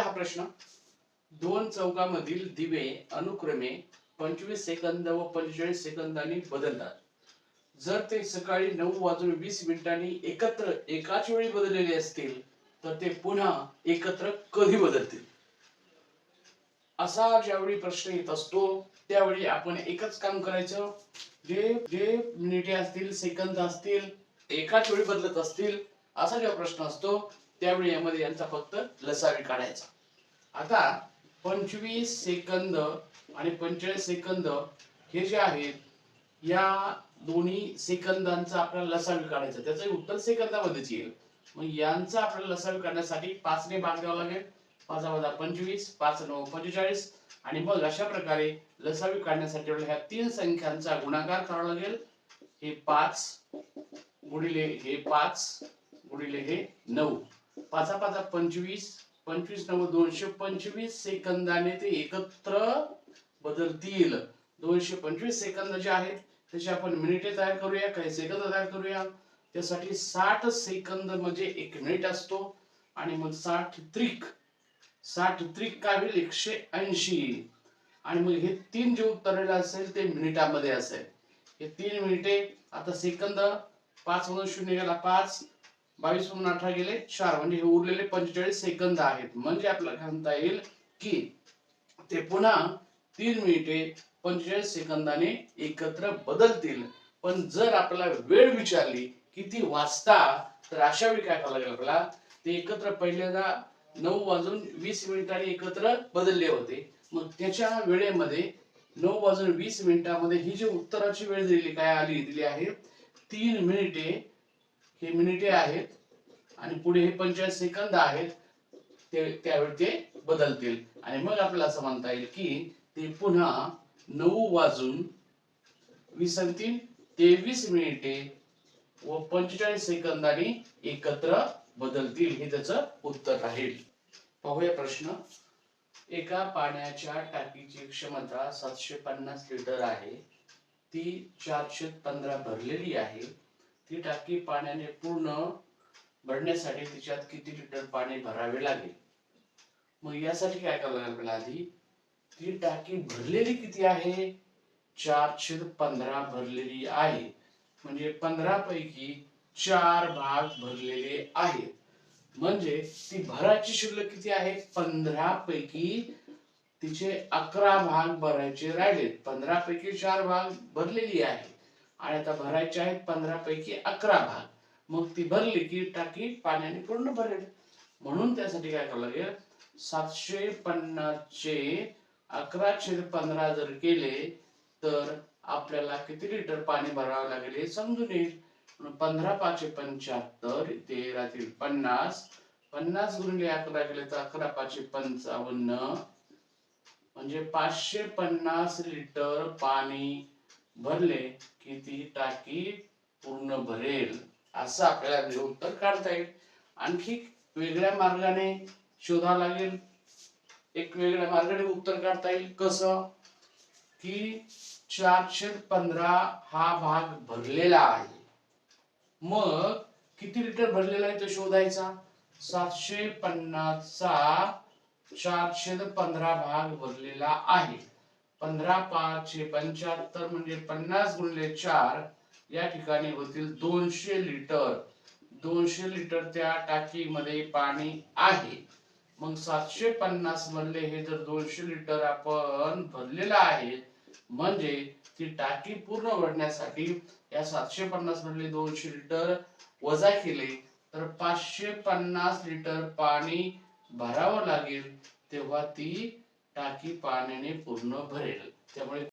पाहूया हा प्रश्न. दोन चौकामधील दिवे अनुक्रमे पंचवीस सेकंद व पंचेचाळीस सेकंदांनी बदलतात. जर ते सकाळी नऊ वाजून वीस मिनिटांनी एकत्र एकाच वेळी बदललेले असतील तर ते पुन्हा एकत्र कधी बदलतील? असा ज्यावेळी प्रश्न येत असतो त्यावेळी आपण एकच काम करायचं. जे जे मिनिटे असतील सेकंद असतील एकाच वेळी बदलत असतील असा जेव्हा प्रश्न असतो त्यावेळी यामध्ये यांचा फक्त लसावी काढायचा. आता पंचवीस सेकंद आणि पंचेचाळीस सेकंद हे जे आहेत या दोन्ही सेकंदांचा आपल्याला लसावी काढायचा. त्याचं उत्तर सेकंदामध्येच येईल. मग यांचा आपल्याला लसावी काढण्यासाठी पाचने भाग द्यावा लागेल. पाच वजा पंचवीस पाच नऊ पंचेचाळीस. आणि मग अशा प्रकारे लसावी काढण्यासाठी ह्या तीन संख्यांचा गुणाकार करावा लागेल. हे पाच गुणिले हे पाच गुणिले हे नऊ. पाचा पाचा पंचवीस पंचवीस नऊ दोनशे पंचवीस सेकंदाने ते एकत्र बदलतील. दोनशे पंचवीस सेकंद जे आहेत त्याचे आपण मिनिटे तयार करूया काही सेकंद तयार करूया. त्यासाठी साठ सेकंद म्हणजे एक मिनिट असतो. आणि मग साठ त्रिक साठ त्रिक काय होईल एकशे ऐंशी. आणि मग हे तीन जे उत्तरलेलं असेल ते मिनिटामध्ये असेल. हे तीन मिनिटे आता सेकंद पाच म्हणून शून्य गेला पाच बावीस मधून अठरा गेले चार. म्हणजे हे उरलेले पंचेचाळीस सेकंद आहेत. म्हणजे आपल्याला सांगता येईल की ते पुन्हा तीन मिनिटे पंचेचाळीस सेकंदाने एकत्र बदलतील. पण जर आपल्याला वेळ विचारली किती वाजता तर अशा वेळी काय करावं लागेल आपल्याला? ते एकत्र पहिल्यांदा नऊ वाजून वीस मिनिटांनी एकत्र बदलले होते. मग त्याच्या वेळेमध्ये नऊ वाजून वीस मिनिटामध्ये ही जी उत्तराची वेळ दिलेली काय आली दिली आहे? तीन मिनिटे हे मिनिटे आहेत आणि पुढे हे पंचेचाळीस सेकंद आहेत ते त्यावेळी ते बदलतील. आणि मग आपल्याला असं म्हणता येईल की ते पुन्हा नऊ वाजून वीस आणि तीन तेवीस मिनिटे व पंचेचाळीस सेकंदांनी एकत्र बदलतील. हे त्याचं उत्तर राहील. पाहूया प्रश्न. एका पाण्याच्या टाकीची क्षमता सातशे पन्नास लिटर आहे. ती चारशे पंधरा भरलेली आहे. ती टाकी पाण्याने पूर्ण भरण्यासाठी तिच्यात किती लिटर पाणी भरावे लागेल? मग यासाठी काय करावं लागेल आधी? ती टाकी भरलेली किती आहे? चारशे पंधरा भरलेली आहे. म्हणजे पंधरा पैकी चार भाग भरलेले आहेत. म्हणजे ती भराची शिल्लक किती आहे? पंधरा पैकी तिचे अकरा भाग भरायचे राहिलेत. पंधरा पैकी चार भाग भरलेली आहे आणि आता भरायचे आहेत पंधरा पैकी अकरा भाग. मग ती भरली की टाकी पाण्याने पूर्ण भरेल. म्हणून त्यासाठी काय करावं लागेल? सातशे पन्नासचे अकरा छेद पंधरा जर केले तर आपल्याला किती लिटर पाणी भरावं लागेल हे समजून येईल. पंधरा पाचशे पंच्याहत्तर तेरातील पन्नास पन्नास गुणिले अकरा केले तर अकरा पाचशे पंचावन्न. म्हणजे पाचशे पन्नास लिटर पाणी भरले की ती टाकी पूर्ण भरेल असं आपल्याला निरुत्तर उत्तर काढता येईल. आणखी वेगळ्या मार्गाने शोधा लागेल. एक वेगळ्या मार्गाने उत्तर काढता येईल. कसं? की चारशे पंधरा हा भाग भरलेला आहे. मग किती लिटर भरलेला आहे तो शोधायचा? सातशे पन्नासचा चारशे पंधरा भाग भरलेला आहे. पंधरा पाचशे पंच्याहत्तर म्हणजे पन्नास गुणले चार या ठिकाणी होतील दोनशे लिटर. दोनशे लिटर त्या टाकीमध्ये पाणी आहे. मग सातशे पन्नास मधले हे जर दोनशे लिटर आपण भरलेलं आहे म्हणजे ती टाकी पूर्ण भरण्यासाठी या सातशे पन्नास मधले दोनशे लिटर वजा केले तर पाचशे पन्नास लिटर पाणी भरावं लागेल. तेव्हा ती टाकी पाण्याने पूर्ण भरेल. त्यामुळे